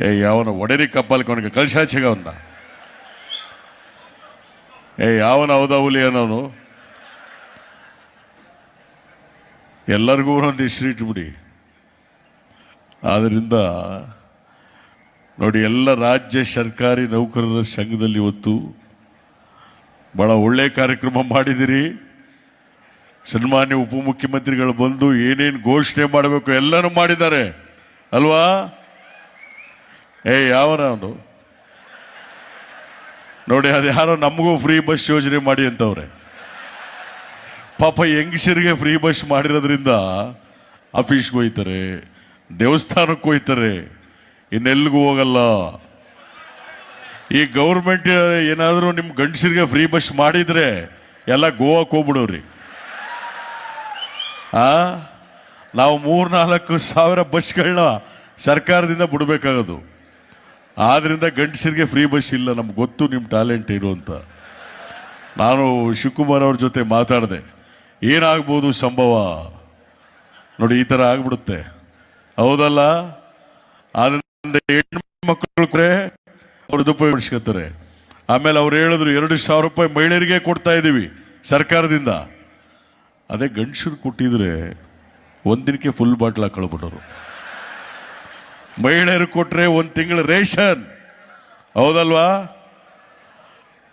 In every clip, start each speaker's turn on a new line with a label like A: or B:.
A: ಏ, ಯಾವನ ಒಡೆರಿ ಕಪ್ಪಲ್ಕೊನಿಗೆ ಕಳ್ಸಾಚಿಗ ఉందా ಏ, ಯಾವನ ಹೌದೌಲಿ ಅನ್ನೋನು? ಎಲ್ಲರಿಗೂ ಒಂದೊಂದು ಹೆಸರು ಇಟ್ಬಿಡಿ. ಆದ್ದರಿಂದ ನೋಡಿ, ಎಲ್ಲ ರಾಜ್ಯ ಸರ್ಕಾರಿ ನೌಕರರ ಸಂಘದಲ್ಲಿ ಇವತ್ತು ಬಹಳ ಒಳ್ಳೆ ಕಾರ್ಯಕ್ರಮ ಮಾಡಿದಿರಿ. ಸನ್ಮಾನ್ಯ ಉಪಮುಖ್ಯಮಂತ್ರಿಗಳು ಬಂದು ಏನೇನು ಘೋಷಣೆ ಮಾಡಬೇಕು ಎಲ್ಲನೂ ಮಾಡಿದ್ದಾರೆ. ಅಲ್ವಾ? ಏ, ಯಾವನ ಅವನು ನೋಡಿ, ಅದು ಯಾರೋ ನಮಗೂ ಫ್ರೀ ಬಸ್ ಯೋಜನೆ ಮಾಡಿ ಅಂತವ್ರೆ. ಪಾಪ ಹೆಂಗಸರಿಗೆ ಫ್ರೀ ಬಸ್ ಮಾಡಿರೋದ್ರಿಂದ ಆಫೀಸ್ಗೆ ಹೋಯ್ತಾರೆ, ದೇವಸ್ಥಾನಕ್ಕೆ ಹೋಯ್ತಾರೆ ಇನ್ನೆಲ್ಲಿಗೂ ಹೋಗಲ್ಲ. ಈ ಗೌರ್ಮೆಂಟ್ ಏನಾದರೂ ನಿಮ್ಮ ಗಂಡಸರಿಗೆ ಫ್ರೀ ಬಸ್ ಮಾಡಿದರೆ ಎಲ್ಲ ಗೋವಾಕ್ಕೆ ಹೋಗ್ಬಿಡೋರಿ. ನಾವು ಮೂರ್ನಾಲ್ಕು ಸಾವಿರ ಬಸ್ಗಳನ್ನ ಸರ್ಕಾರದಿಂದ ಬಿಡಬೇಕಾಗೋದು. ಆದ್ರಿಂದ ಗಂಡಸರಿಗೆ ಫ್ರೀ ಬಸ್ ಇಲ್ಲ, ನಮ್ಗೆ ಗೊತ್ತು ನಿಮ್ಮ ಟ್ಯಾಲೆಂಟ್ ಏನು ಅಂತ. ನಾನು ಶಿವಕುಮಾರ್ ಅವ್ರ ಜೊತೆ ಮಾತಾಡಿದೆ. ಏನಾಗ್ಬೋದು ಸಂಭವ? ನೋಡಿ, ಈ ಥರ ಆಗ್ಬಿಡುತ್ತೆ. ಹೌದಲ್ಲ? ಆದ್ರಿಂದ ಕರೆ ಅವ್ರು ಉಪಯೋಗಿಸ್ಕೊತಾರೆ ಆಮೇಲೆ ಅವ್ರು ಹೇಳಿದ್ರು, ಎರಡು ಸಾವಿರ ರೂಪಾಯಿ ಮಹಿಳೆಯರಿಗೆ ಕೊಡ್ತಾ ಇದ್ದೀವಿ ಸರ್ಕಾರದಿಂದ. ಅದೇ ಗಂಡಸರು ಕೊಟ್ಟಿದ್ರೆ ಒಂದಿನಕ್ಕೆ ಫುಲ್ ಬಾಟ್ಲ್ ಹಾಕೊಳ್ಬಿಟ್ಟರು ಮಹಿಳೆಯರು ಕೊಟ್ರೆ ಒಂದು ತಿಂಗಳ ರೇಷನ್. ಹೌದಲ್ವಾ?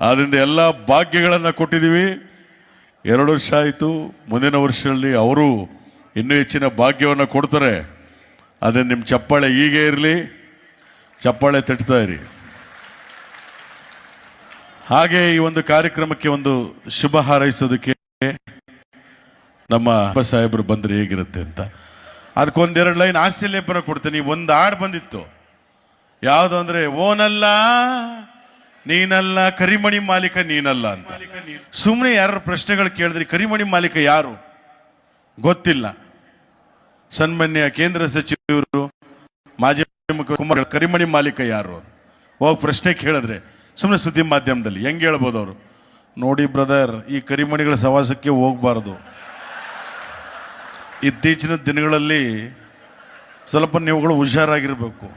A: ಆದ್ರಿಂದ ಎಲ್ಲ ಭಾಗ್ಯಗಳನ್ನು ಕೊಟ್ಟಿದ್ದೀವಿ ಎರಡು ವರ್ಷ ಆಯಿತು. ಮುಂದಿನ ವರ್ಷದಲ್ಲಿ ಅವರು ಇನ್ನೂ ಹೆಚ್ಚಿನ ಭಾಗ್ಯವನ್ನು ಕೊಡ್ತಾರೆ. ಅದೇ ನಿಮ್ಮ ಚಪ್ಪಾಳೆ ಹೀಗೆ ಇರಲಿ. ಚಪ್ಪಾಳೆ ತಟ್ತಾ ಇರಿ. ಹಾಗೆ ಈ ಒಂದು ಕಾರ್ಯಕ್ರಮಕ್ಕೆ ಒಂದು ಶುಭ ಹಾರೈಸೋದಕ್ಕೆ ನಮ್ಮ ಸಾಹೇಬರು ಬಂದ್ರೆ ಹೇಗಿರುತ್ತೆ ಅಂತ. ಅದಕ್ಕೊಂದೆರಡು ಲೈನ್ ಆಸ್ಟ್ರೇಲಿಯಪ್ಪನ ಕೊಡ್ತೀನಿ. ಒಂದು ಹಾಡು ಬಂದಿತ್ತು. ಯಾವುದು ಅಂದ್ರೆ, ಓನಲ್ಲ, ನೀನಲ್ಲ, ಕರಿಮಣಿ ಮಾಲೀಕ ನೀನಲ್ಲ ಅಂತ. ಸುಮ್ಮನೆ ಯಾರು ಪ್ರಶ್ನೆಗಳು ಕೇಳಿದ್ರಿ, ಕರಿಮಣಿ ಮಾಲೀಕ ಯಾರು? ಗೊತ್ತಿಲ್ಲ. ಸನ್ಮಾನ್ಯ ಕೇಂದ್ರ ಸಚಿವರು, ಮಾಜಿ ಮುಖ್ಯಮಂತ್ರಿ ಕರಿಮಣಿ ಮಾಲೀಕ ಯಾರು ಹೋಗಿ ಪ್ರಶ್ನೆ ಕೇಳಿದ್ರೆ ಸುಮ್ಮನೆ ಸುದ್ದಿ ಮಾಧ್ಯಮದಲ್ಲಿ, ಹೆಂಗೆ ಹೇಳ್ಬೋದು ಅವರು? ನೋಡಿ ಬ್ರದರ್, ಈ ಕರಿಮಣಿಗಳ ಸವಾಸಕ್ಕೆ ಹೋಗಬಾರ್ದು. ಇತ್ತೀಚಿನ ದಿನಗಳಲ್ಲಿ ಸ್ವಲ್ಪ ನೀವುಗಳು ಹುಷಾರಾಗಿರಬೇಕು.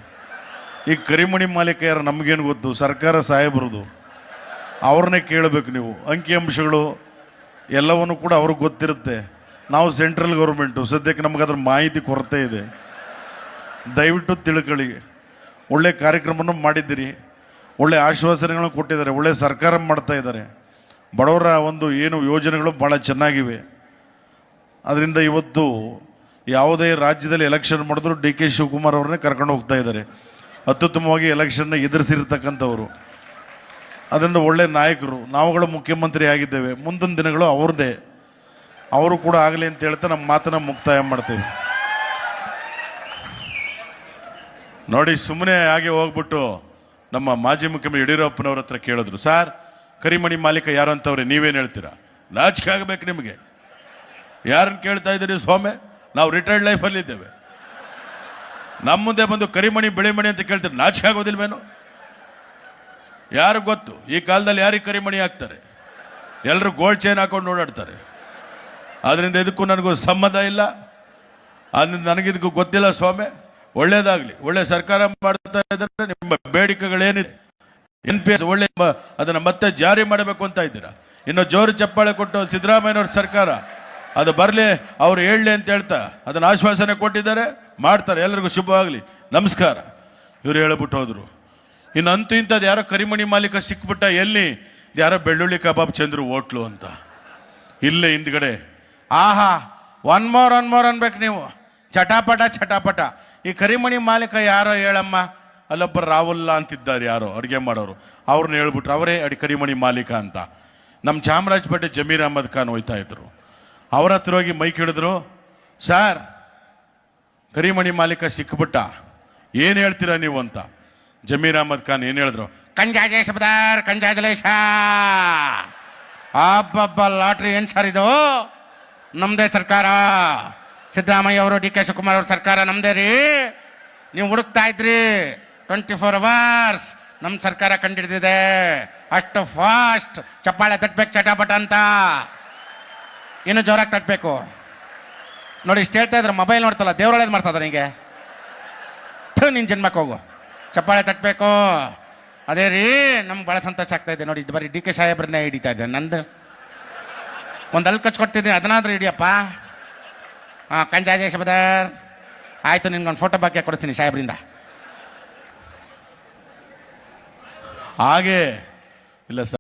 A: ಈ ಕರಿಮಣಿ ಮಾಲೀಕ ಯಾರು ನಮಗೇನು ಗೊತ್ತು? ಸರ್ಕಾರ ಸಾಹೇಬರದು. ಅವ್ರನ್ನೇ ಕೇಳಬೇಕು ನೀವು. ಅಂಕಿಅಂಶಗಳು ಎಲ್ಲವನ್ನು ಕೂಡ ಅವ್ರಿಗೆ ಗೊತ್ತಿರುತ್ತೆ. ನಾವು ಸೆಂಟ್ರಲ್ ಗೌರ್ಮೆಂಟು. ಸದ್ಯಕ್ಕೆ ನಮಗೆ ಅದರ ಮಾಹಿತಿ ಕೊರತೆ ಇದೆ. ದಯವಿಟ್ಟು ತಿಳ್ಕೊಳ್ಳಿ. ಒಳ್ಳೆ ಕಾರ್ಯಕ್ರಮವನ್ನು ಮಾಡಿದ್ದೀರಿ. ಒಳ್ಳೆ ಆಶ್ವಾಸನೆಗಳನ್ನು ಕೊಟ್ಟಿದ್ದಾರೆ. ಒಳ್ಳೆ ಸರ್ಕಾರ ಮಾಡ್ತಾ ಇದ್ದಾರೆ. ಬಡವರ ಒಂದು ಏನು ಯೋಜನೆಗಳು ಭಾಳ ಚೆನ್ನಾಗಿವೆ. ಅದರಿಂದ ಇವತ್ತು ಯಾವುದೇ ರಾಜ್ಯದಲ್ಲಿ ಎಲೆಕ್ಷನ್ ಮಾಡಿದ್ರು ಡಿ ಕೆ ಶಿವಕುಮಾರ್ ಅವ್ರನ್ನೇ ಕರ್ಕೊಂಡು ಹೋಗ್ತಾ ಇದ್ದಾರೆ. ಅತ್ಯುತ್ತಮವಾಗಿ ಎಲೆಕ್ಷನ್ನ ಎದುರಿಸಿರ್ತಕ್ಕಂಥವ್ರು. ಅದರಿಂದ ಒಳ್ಳೆ ನಾಯಕರು, ನಾವುಗಳು ಮುಖ್ಯಮಂತ್ರಿ ಆಗಿದ್ದೇವೆ. ಮುಂದಿನ ದಿನಗಳು ಅವ್ರದ್ದೇ. ಅವರು ಕೂಡ ಆಗಲಿ ಅಂತ ಹೇಳ್ತಾ ನಮ್ಮ ಮಾತನ್ನ ಮುಕ್ತಾಯ ಮಾಡ್ತೇವೆ. ನೋಡಿ ಸುಮ್ಮನೆ ಹಾಗೆ ಹೋಗ್ಬಿಟ್ಟು ನಮ್ಮ ಮಾಜಿ ಮುಖ್ಯಮಂತ್ರಿ ಯಡಿಯೂರಪ್ಪನವ್ರ ಹತ್ರ ಕೇಳಿದ್ರು, ಸರ್, ಕರಿಮಣಿ ಮಾಲೀಕ ಯಾರು ಅಂತವ್ರೆ, ನೀವೇನು ಹೇಳ್ತೀರಾ? ನಾಚಿಕೆ ಆಗಬೇಕು ನಿಮಗೆ. ಯಾರನ್ನು ಕೇಳ್ತಾ ಇದ್ದೀರಿ ಸ್ವಾಮಿ? ನಾವು ರಿಟೈರ್ಡ್ ಲೈಫಲ್ಲಿ ಇದ್ದೇವೆ. ನಮ್ಮ ಮುಂದೆ ಬಂದು ಕರಿಮಣಿ, ಬೆಳೆಮಣಿ ಅಂತ ಕೇಳ್ತಾರೆ ನಾಚಿಕೆ ಆಗೋದಿಲ್ವೇನು? ಯಾರು ಗೊತ್ತು? ಈ ಕಾಲದಲ್ಲಿ ಯಾರಿಗೆ ಕರಿಮಣಿ ಹಾಕ್ತಾರೆ ಎಲ್ಲರೂ ಗೋಲ್ಡ್ ಚೈನ್ ಹಾಕೊಂಡು ಓಡಾಡ್ತಾರೆ. ಅದರಿಂದ ಇದಕ್ಕೂ ನನಗೂ ಸಂಬಂಧ ಇಲ್ಲ. ಅದರಿಂದ ನನಗಿದಕ್ಕೂ ಗೊತ್ತಿಲ್ಲ ಸ್ವಾಮಿ. ಒಳ್ಳೇದಾಗಲಿ. ಒಳ್ಳೆ ಸರ್ಕಾರ ಮಾಡ್ತಾ ಇದ್ದಾರೆ ನಿಮ್ಮ ಬೇಡಿಕೆಗಳೇನಿದೆ? ಎನ್ ಪಿ ಎಸ್ ಒಳ್ಳೆ ಅದನ್ನ ಮತ್ತೆ ಜಾರಿ ಮಾಡಬೇಕು ಅಂತ ಇದ್ದೀರಾ? ಇನ್ನು ಜೋರು ಚಪ್ಪಾಳೆ ಕೊಟ್ಟು ಸಿದ್ದರಾಮಯ್ಯನವ್ರ ಸರ್ಕಾರ ಅದು ಬರಲಿ, ಅವ್ರು ಹೇಳಲಿ ಅಂತ ಹೇಳ್ತಾ, ಅದನ್ನು ಆಶ್ವಾಸನೆ ಕೊಟ್ಟಿದ್ದಾರೆ, ಮಾಡ್ತಾರೆ ಎಲ್ಲರಿಗೂ ಶುಭವಾಗಲಿ. ನಮಸ್ಕಾರ. ಇವ್ರು ಹೇಳ್ಬಿಟ್ಟು ಹೋದರು. ಇನ್ನು ಅಂತೂ ಇಂಥದ್ದು ಯಾರೋ ಕರಿಮಣಿ ಮಾಲೀಕ ಸಿಕ್ಬಿಟ್ಟ ಎಲ್ಲಿ? ಯಾರೋ ಬೆಳ್ಳುಳ್ಳಿ ಕಬಾಬ್ ಚಂದ್ರು ಓಟ್ಲು ಅಂತ. ಇಲ್ಲೇ ಹಿಂದ್ಗಡೆ. ಆಹಾ ಒನ್ ಮೋರ್ ಒನ್ ಮೋರ್ ಅನ್ಬೇಕು ನೀವು. ಚಟಾಪಟ ಚಟಾಪಟ. ಈ ಕರಿಮಣಿ ಮಾಲೀಕ ಯಾರೋ ಹೇಳಮ್ಮ? ಅಲ್ಲೊಬ್ಬರು ರಾಹುಲ್ಲ ಅಂತಿದ್ದಾರೆ ಯಾರೋ, ಅಡುಗೆ ಮಾಡೋರು. ಅವ್ರನ್ನ ಹೇಳ್ಬಿಟ್ರು, ಅವರೇ ಅಡಿ ಕರಿಮಣಿ ಮಾಲೀಕ ಅಂತ. ನಮ್ಮ ಚಾಮರಾಜಪೇಟೆ ಜಮೀರ್ ಅಹಮದ್ ಖಾನ್ ಹೋಯ್ತಾ ಇದ್ರು. ಅವ್ರ ಹತ್ರ ಹೋಗಿ ಮೈಕ್ ಹಿಡಿದ್ರು, ಸರ್, ಕರಿಮಣಿ ಮಾಲೀಕ ಸಿಕ್ಬಿಟ್ಟ. ಏನು ಹೇಳ್ತೀರಾ ನೀವು ಅಂತ? ಜಮೀರ್ ಅಹಮದ್ ಖಾನ್ ಏನು ಹೇಳಿದ್ರು ಬದಾರ್ ಕಂಜಾಜಲೇಶ ಲಾಟ್ರಿ ಏನು ಸರ್ ಇದು? ನಮ್ಮದೇ ಸರ್ಕಾರ. ಸಿದ್ದರಾಮಯ್ಯ ಅವರು, ಡಿ ಕೆ ಶಿವಕುಮಾರ್ ಅವ್ರ ಸರ್ಕಾರ ನಮ್ಮದೇ ರೀ. ನೀವು ಹುಡುಕ್ತಾ ಇದ್ರಿ. ಟ್ವೆಂಟಿ ಫೋರ್ ಅವರ್ಸ್ ನಮ್ಮ ಸರ್ಕಾರ ಕಂಡಿಡ್ದಿದೆ. ಅಷ್ಟು ಫಾಸ್ಟ್ ಚಪ್ಪಾಳೆ ತಟ್ಬೇಕು, ಚಟಾಪಟ ಅಂತ. ಇನ್ನು ಜೋರಾಗಿ ತಟ್ಟಬೇಕು
B: ನೋಡಿ ಇಷ್ಟು ಹೇಳ್ತಾ ಇದ್ರೆ ಮೊಬೈಲ್ ನೋಡ್ತಲ್ಲ ದೇವ್ರೊಳೇದು ಮಾಡ್ತದ ನಿಂಗೆ ಥು, ನಿನ್ ಜನ್ಮಕ್ಕೆ ಹೋಗು. ಚಪ್ಪಾಳೆ ತಟ್ಟಬೇಕು ಅದೇ ರೀ ನಮ್ಗೆ ಭಾಳ ಸಂತೋಷ ಆಗ್ತಾ ಇದೆ. ನೋಡಿ ಇದು ಬರೀ ಡಿ ಕೆ ಸಾಹೇಬ್ರನ್ನೇ ಹಿಡಿತಾ ಇದ್ದೆ ನಂದು ಒಂದು ಅಲ್ಲಿ ಕಚ್ಕೊಡ್ತಿದ್ದೀನಿ ಅದನ್ನಾದ್ರೂ ಹಿಡಿಯಪ್ಪ. ಹಾಂ ಕಂಜಾಜೇಶ್ ಬದರ್ ಆಯಿತು ನಿನ್ಗೊಂದು ಫೋಟೋ ಬಗ್ಗೆ ಕೊಡಿಸ್ತೀನಿ ಸಾಹೇಬ್ರಿಂದ.
A: ಹಾಗೆ ಇಲ್ಲ ಸರ್.